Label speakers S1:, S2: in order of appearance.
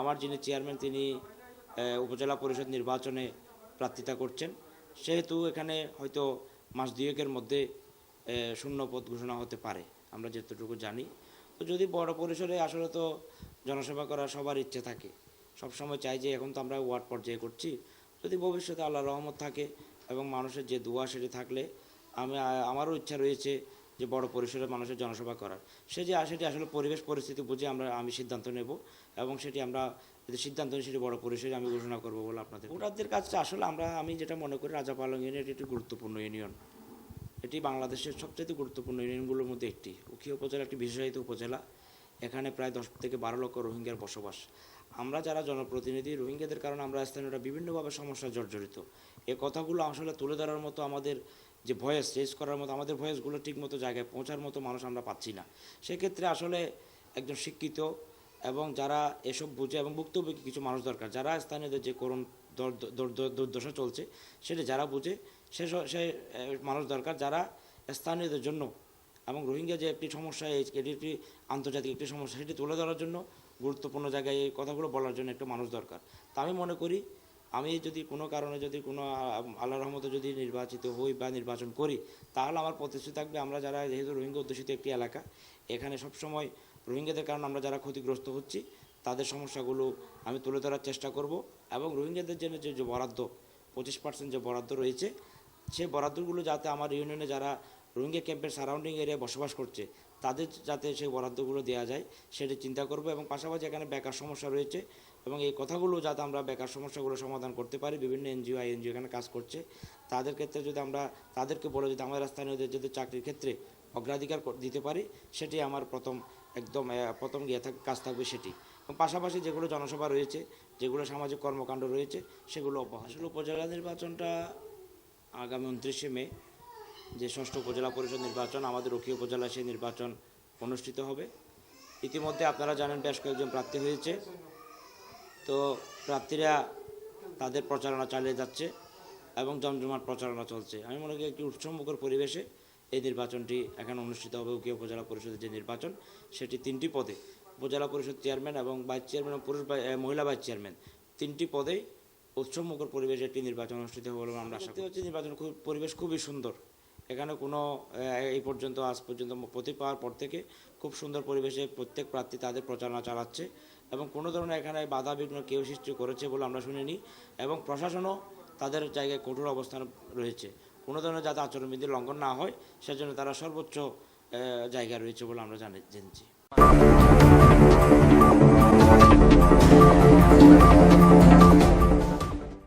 S1: আমার যিনি চেয়ারম্যান তিনি উপজেলা পরিষদ নির্বাচনে প্রার্থিতা করছেন। সেহেতু এখানে হয়তো মাস দুয়েকের মধ্যে শূন্য পদ ঘোষণা হতে পারে, আমরা যতটুকু জানি। তো যদি বড় পরিসরে আসলে তো জনসেবা করার সবার ইচ্ছে থাকে, সবসময় চাই যে এখন তো আমরা ওয়ার্ড পর্যায়ে করছি। যদি ভবিষ্যতে আল্লাহ রহমত থাকে এবং মানুষের যে দোয়া সেটি থাকলে, আমি আমারও ইচ্ছা রয়েছে যে বড় পরিসরে মানুষের জনসভা করার। সে যে সেটি আসলে পরিবেশ পরিস্থিতি বুঝে আমরা, আমি সিদ্ধান্ত নেব এবং সেটি আমরা যদি সিদ্ধান্ত নিই সেটি বড় পরিসরে আমি ঘোষণা করব বলে আপনাদের। ভোটারদের কাছে আসলে আমরা, আমি যেটা মনে করি রাজাপালং ইউনিয়ন, এটি একটি গুরুত্বপূর্ণ ইউনিয়ন। এটি বাংলাদেশের সবচেয়ে গুরুত্বপূর্ণ ইউনিয়নগুলোর মধ্যে একটি। উখিয়া উপজেলা একটি বিশেষায়িত উপজেলা। এখানে প্রায় দশ থেকে বারো লক্ষ রোহিঙ্গার বসবাস। আমরা যারা জনপ্রতিনিধি, রোহিঙ্গাদের কারণে আমরা স্থানীয়রা বিভিন্নভাবে সমস্যা জর্জরিত। এ কথাগুলো আসলে তুলে ধরার মতো আমাদের যে ভয়েস রেজ করার মতো, আমাদের ভয়েসগুলো ঠিকমতো জায়গায় পৌঁছার মতো মানুষ আমরা পাচ্ছি না। সেক্ষেত্রে আসলে একজন শিক্ষিত এবং যারা এসব বুঝে এবং ভুক্তভোগী কিছু মানুষ দরকার, যারা স্থানীয়দের যে করুণ দর- দর- দর- দুর্দশা চলছে, সেটা যারা বুঝে, সে সে মানুষ দরকার যারা স্থানীয়দের জন্য এবং রোহিঙ্গা যে একটি সমস্যা এটি একটি আন্তর্জাতিক একটি সমস্যা, সেটি তুলে ধরার জন্য গুরুত্বপূর্ণ জায়গায় এই কথাগুলো বলার জন্য একটা মানুষ দরকার। তা আমি মনে করি আমি যদি কোনো কারণে যদি কোনো আল্লাহ রহমতে যদি নির্বাচিত হই বা নির্বাচন করি, তাহলে আমার প্রতিশ্রুতি থাকবে আমরা যারা যেহেতু রোহিঙ্গা অধ্যুষিত একটি এলাকা, এখানে সবসময় রোহিঙ্গাদের কারণে আমরা যারা ক্ষতিগ্রস্ত হচ্ছি, তাদের সমস্যাগুলো আমি তুলে ধরার চেষ্টা করব এবং রোহিঙ্গাদের জন্য যে বরাদ্দ, পঁচিশ পার্সেন্ট যে বরাদ্দ রয়েছে সেই বরাদ্দগুলো যাতে আমার ইউনিয়নে যারা রোহিঙ্গা ক্যাম্পের সারাউন্ডিং এরিয়ায় বসবাস করছে, তাদের যাতে সেই বরাদ্দগুলো দেওয়া যায় সেটি চিন্তা করব এবং পাশাপাশি এখানে বেকার সমস্যা রয়েছে এবং এই কথাগুলো যাতে আমরা বেকার সমস্যাগুলো সমাধান করতে পারি, বিভিন্ন এনজিও আই এনজিও এখানে কাজ করছে, তাদের ক্ষেত্রে যদি আমরা, তাদেরকে বলে যদি আমাদের স্থানীয়দের যদি চাকরির ক্ষেত্রে অগ্রাধিকার দিতে পারি, সেটি আমার প্রথম একদম প্রথম গিয়ে থাক, কাজ থাকবে সেটি। এবং পাশাপাশি যেগুলো জনসভা রয়েছে, যেগুলো সামাজিক কর্মকাণ্ড রয়েছে, সেগুলো আসলে উপজেলা নির্বাচনটা আগামী উনত্রিশে মে যে ষষ্ঠ উপজেলা পরিষদ নির্বাচন আমাদের রক্ষী উপজেলায় সেই নির্বাচন অনুষ্ঠিত হবে। ইতিমধ্যে আপনারা জানেন বেশ কয়েকজন প্রার্থী হয়েছে। তো প্রার্থীরা তাদের প্রচারণা চালিয়ে যাচ্ছে এবং জমজমাট প্রচারণা চলছে। আমি মনে করি একটি উৎসবমুখর পরিবেশে এই নির্বাচনটি এখানে অনুষ্ঠিত হবে। উকিয়া উপজেলা পরিষদের যে নির্বাচন সেটি তিনটি পদে উপজেলা পরিষদ চেয়ারম্যান এবং ভাইস চেয়ারম্যান এবং পুরুষ মহিলা ভাইস চেয়ারম্যান তিনটি পদেই উৎসবমুখর পরিবেশে একটি নির্বাচন অনুষ্ঠিত হবে বলে আমরা আশা করি হচ্ছে নির্বাচন খুব পরিবেশ খুবই সুন্দর। এখানে কোনো এই পর্যন্ত, আজ পর্যন্ত প্রতি পাওয়ার পর থেকে খুব সুন্দর পরিবেশে প্রত্যেক প্রার্থী তাদের প্রচারণা চালাচ্ছে এবং কোনো ধরনের এখানে বাধা বিঘ্ন কেউ সৃষ্টি করেছে বলে আমরা শুনিনি এবং প্রশাসনও তাদের জায়গায় কঠোর অবস্থান রয়েছে। কোনো ধরনের যাতে আচরণবিধি লঙ্ঘন না হয়, সেজন্য তারা সর্বোচ্চ জায়গা রয়েছে বলে আমরা জানি, জেনেছি।